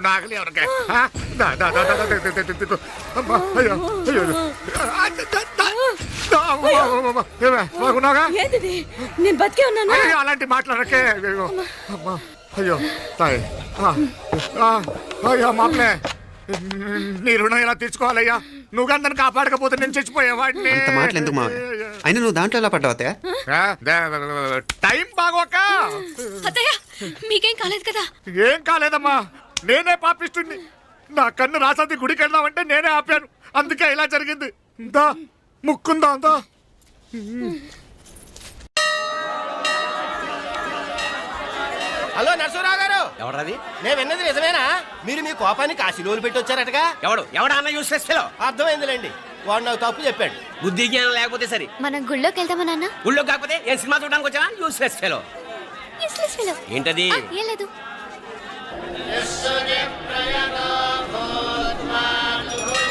నాకలి ఎవరికే నేను బతికే ఉన్నాను అలాంటి మాట్లాడకే అయ్యో తాయి మామలే నీ రుణం ఎలా తీర్చుకోవాలయ్యా? నువ్వు అందరిని కాపాడకపోతే నేను చచ్చిపోయేవాడిని. అంత మాటలు ఎందుకు మావయ్య అయినా నువ్వు దాంట్లో ఎలా పడ్డావు అత్తయ్య? ఆ, దే- టైం బాగోక. అత్తయ్య మీకేం కాలేదు కదా? ఏం కాలేదమ్మా. నేనే పాపిస్తుంది నా కన్ను రాసాది గుడికి వెళ్దామంటే నేనే ఆపాను. అందుకే ఇలా జరిగింది. దా ముక్కుందా దా. హలో నరసరావు గారు. ఎవడది నేను విన్నది నిజమేనా? మీరు మీ కోపాన్ని కాశీలోలు పెట్టి వచ్చారటగా ఎవడు? ఎవడా అన్న యూస్లెస్ ఫెలో అర్థమైందిలేండి. వాడు నాకు తప్పు చెప్పాడు. బుద్ధి జ్ఞానం లేకపోతే సరే. మనం గుళ్ళోకి వెళ్దామా నాన్న? ఊళ్ళో కాకపోతే ఏం సినిమా చూడడానికి వచ్చావా? Useless fellow Useless fellow. ఏంటది? ఆ, ఏం లేదు.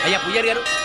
అయ్యా పుయ్యర్ గారు.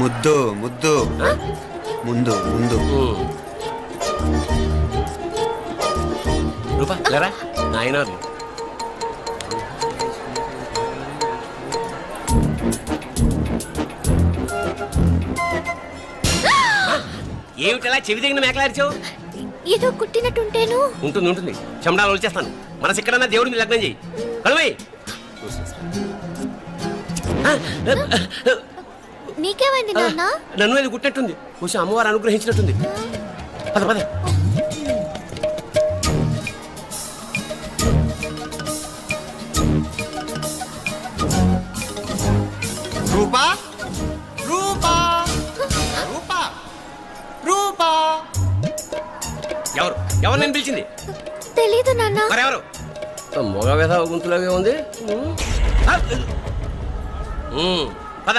ముద్దు ముద్దు. ముందు ముందు. రూపా లేరా నాయనారు ఏమిటలా చెవి దగ్గర మేకలారిచావు ఏదో కుట్టినట్టుంటేను. ఉంటుంది ఉంటుంది. చెమడాలు వచ్చేస్తాను మనసు ఎక్కడన్నా దేవుడి మీద లగ్నం చేయి కలువై నీకేమైంది నాన్న? నన్ను అది కుట్టినట్టుంది. కొంచెం అమ్మవారు అనుగ్రహించినట్టుంది. పద పద. రూపా? రూపా? రూపా? రూపా? ఎవరు? ఎవరు నేను పిలిచింది? తెలీదు నాన్న. మరెవరు మొగ వ్యధ గుంతులాగే ఉంది. పద.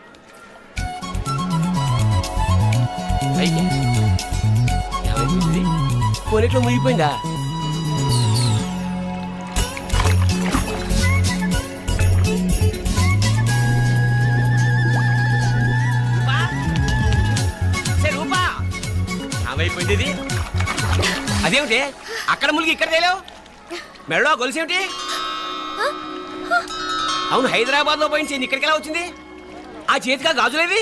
రూపా మునిగిపోయిందా? రూపా? అదేమిటి? అక్కడ మునిగి ఇక్కడ తేలేవు? మెడలో గొలుసేమిటి? అవును హైదరాబాద్లో పోయించింది ఇక్కడికి ఎలా వచ్చింది? ఆ చేతిగా గాజులేవి?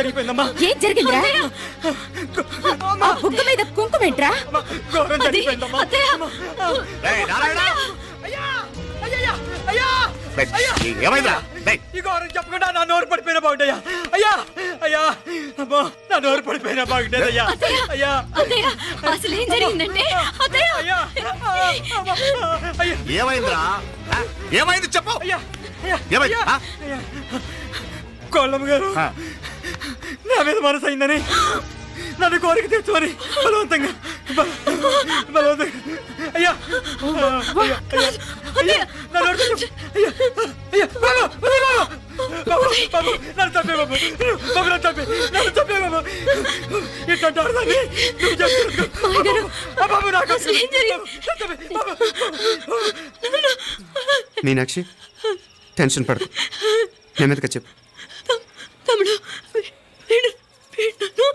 జరిగిపోయిందమ్మా. ఏం జరిగిందిరా? ఆ బుగ్గ మీద కుంకుమేంట్రా ఘోరం అది జరిగిపోయిందమ్మా. నారాయణ! ఏమైందిరా? ఏయ్, ఈ ఘోరం చెప్పకుండా నా నోరు పడిపోయినా బాగుంటాయా అయ్యా! అయ్యా! అమ్మో నా నోరు పడిపోయినా బాగుండేది అయ్యా అయ్యా! అత్తయ్య! అసలు ఏం జరిగిందంటే? అత్తయ్య! అయ్యా! అమ్మా, అయ్యా! ఏమైందిరా? ఆ? ఏమైంది చెప్పు! అయ్యా! అయ్యా! ఏమైంది? ఆ? కోళ్ళమ్మ గారు ఆ. నా మీద మనసు అయిందని నన్ను కోరిక తెచ్చుకొని బలవంతంగా బల- బలవంతంగా అయ్యా అయ్యా, అయ్యా, అయ్యా, నా నోరు తెచ్చు. అయ్యా, అయ్యా, బాబు, వదిలే బాబు. బాబు, బాబు, నన్ను చంపే బాబు. బాబు, నన్ను చంపే, నన్ను చంపే బాబు. ఇట్లాంటి ఆడదాన్ని నువ్వు చేసుకో. బాబు, బాబు, నాకు అసలు ఏం జరిగింది? నన్ను చంపే, బాబు. మీనాక్షి టెన్షన్ పడకు నెమ్మదిగా చెప్పు తమ్ముడు వీడు- వీడు నన్ను-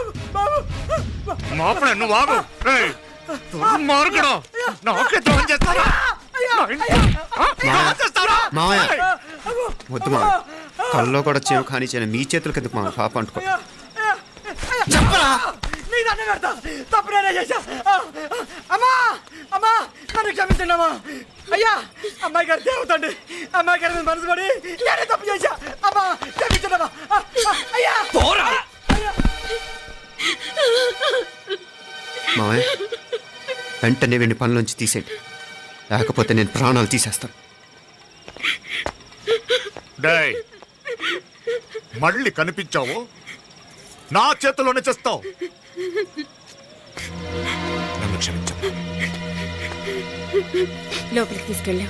మాపడే నువ్వు ఆగు. నాకే చేస్తారా? మావయ్య ఏయ్, వద్దు మా కల్లో కూడా చేయం కానీ చేయను మీ చేతులకి ఎందుకు మా పాప అంటుకో. నీ దండం పెడతా తప్పు నేనే చేశా. ఆ, ఆ, అమ్మా అమ్మా నన్ను క్షమించండి అమ్మా. అయ్యా అమ్మాయి గారు దేవతండి అమ్మాయి గారి మనసు పడి నేనే తప్పు చేశా. మావయ్య. వెంటనే వీడిని పనిలోంచి తీసేయండి. లేకపోతే నేను ప్రాణాలు తీసేస్తాను. డేయ్ మళ్ళీ కనిపించావు? నా చేతిలోనే చేస్తావు. నన్ను క్షమించు లోపలికి తీసుకెళ్ళాం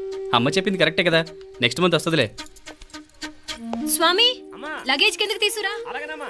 అమ్మ చెప్పింది కరెక్టే కదా. నెక్స్ట్ మంత్ వస్తుందిలే. స్వామి లగేజ్ కిందకి తీసురా అలాగేనమ్మా.